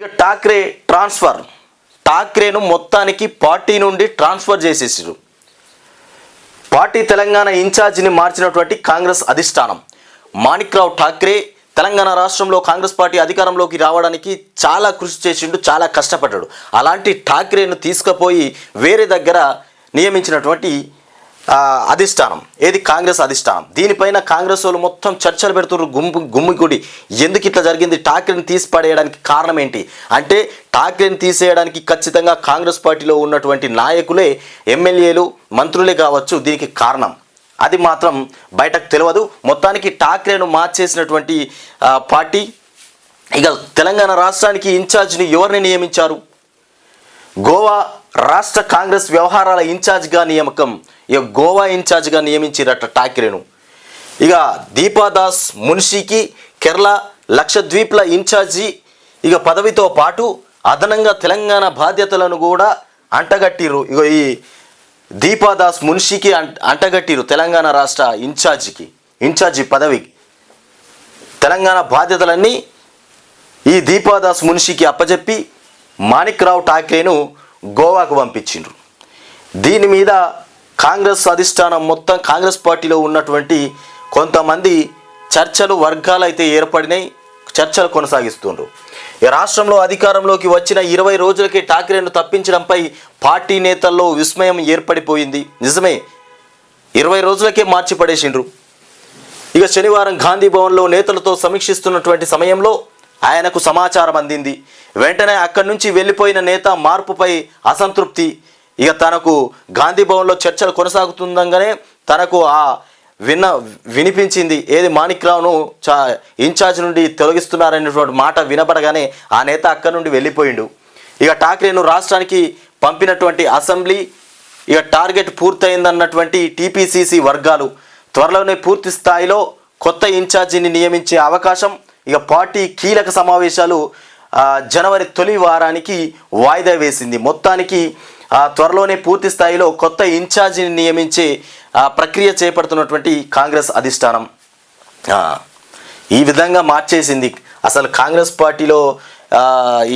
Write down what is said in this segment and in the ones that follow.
Thackeray transfer. ఠాక్రేను మొత్తానికి party నుండి transfer చేసేసారు పార్టీ తెలంగాణ ఇన్ఛార్జిని మార్చినటువంటి కాంగ్రెస్ అధిష్టానం. మాణిక్రావు ఠాక్రే తెలంగాణ రాష్ట్రంలో కాంగ్రెస్ పార్టీ అధికారంలోకి రావడానికి చాలా కృషి చేసిండు చాలా కష్టపడ్డాడు. అలాంటి ఠాక్రేను తీసుకుపోయి వేరే దగ్గర నియమించినటువంటి అధిష్టానం. ఏది కాంగ్రెస్ అధిష్టానం? దీనిపైన కాంగ్రెస్ వాళ్ళు మొత్తం చర్చలు పెడుతున్నారు గుమ్ము గుమ్మిగుడి ఎందుకు ఇట్లా జరిగింది? ఠాక్రేని తీసి పడేయడానికి కారణం ఏంటి? అంటే ఠాక్రేని తీసేయడానికి ఖచ్చితంగా కాంగ్రెస్ పార్టీలో ఉన్నటువంటి నాయకులే ఎమ్మెల్యేలు మంత్రులే కావచ్చు దీనికి కారణం. అది మాత్రం బయటకు తెలియదు మొత్తానికి ఠాక్రేను మార్చేసినటువంటి పార్టీ ఇక తెలంగాణ రాష్ట్రానికి ఇన్ఛార్జ్ని ఎవరిని నియమించారు? గోవా రాష్ట్ర కాంగ్రెస్ వ్యవహారాల ఇన్ఛార్జ్గా నియామకం. ఇక గోవా ఇన్ఛార్జ్గా నియమించిరట ఠాక్రేను ఇక దీపాదాస్ మున్షికి కేరళ లక్షద్వీప్ల ఇన్ఛార్జి. ఇక పదవితో పాటు అదనంగా తెలంగాణ బాధ్యతలను కూడా అంటగట్టిరు. ఇక ఈ దీపాదాస్ మున్షికి అంట అంటగట్టిరు తెలంగాణ రాష్ట్ర ఇన్ఛార్జికి ఇన్ఛార్జి పదవికి తెలంగాణ బాధ్యతలన్నీ ఈ దీపాదాస్ మున్షికి అప్పజెప్పి మాణిక్రావు ఠాక్రేను గోవాకు పంపించిండ్రు. దీని మీద కాంగ్రెస్ అధిష్టానం మొత్తం కాంగ్రెస్ పార్టీలో ఉన్నటువంటి కొంతమంది చర్చలు వర్గాలు అయితే ఏర్పడినాయి చర్చలు కొనసాగిస్తుండ్రు. రాష్ట్రంలో అధికారంలోకి వచ్చిన ఇరవై రోజులకే ఠాక్రేను తప్పించడంపై పార్టీ నేతల్లో విస్మయం ఏర్పడిపోయింది. నిజమే ఇరవై రోజులకే మార్చి పడేసిండ్రు ఇక శనివారం గాంధీ భవన్లో నేతలతో సమీక్షిస్తున్నటువంటి సమయంలో ఆయనకు సమాచారం అందింది. వెంటనే అక్కడి నుంచి వెళ్ళిపోయిన నేత మార్పుపై అసంతృప్తి. ఇక తనకు గాంధీ భవన్లో చర్చలు కొనసాగుతుండగానే తనకు ఆ విన్న వినిపించింది. ఏది మాణిక్రావును చా ఇన్ఛార్జ్ నుండి తొలగిస్తున్నారనేటువంటి మాట వినపడగానే ఆ నేత అక్కడి నుండి వెళ్ళిపోయిండు. ఇక ఠాక్రేను రాష్ట్రానికి పంపినటువంటి అసెంబ్లీ ఇక టార్గెట్ పూర్తయిందన్నటువంటి టీపీసీసీ వర్గాలు త్వరలోనే పూర్తి స్థాయిలో కొత్త ఇన్ఛార్జిని నియమించే అవకాశం ఇక పార్టీ కీలక సమావేశాలు జనవరి తొలి వారానికి వాయిదా వేసింది. మొత్తానికి ఆ, త్వరలోనే పూర్తి స్థాయిలో కొత్త ఇన్ఛార్జిని నియమించే ప్రక్రియ చేపడుతున్నటువంటి కాంగ్రెస్ అధిష్టానం. ఈ విధంగా మార్చేసింది. అసలు కాంగ్రెస్ పార్టీలో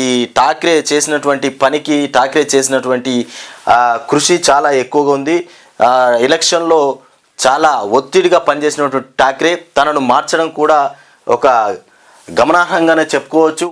ఈ ఠాక్రే చేసినటువంటి పనికి ఠాక్రే చేసినటువంటి కృషి చాలా ఎక్కువగా ఉంది. ఎలక్షన్లో చాలా ఒత్తిడిగా పనిచేసినటువంటి ఠాక్రే తనను మార్చడం కూడా ఒక గమనార్హంగానే చెప్పుకోవచ్చు.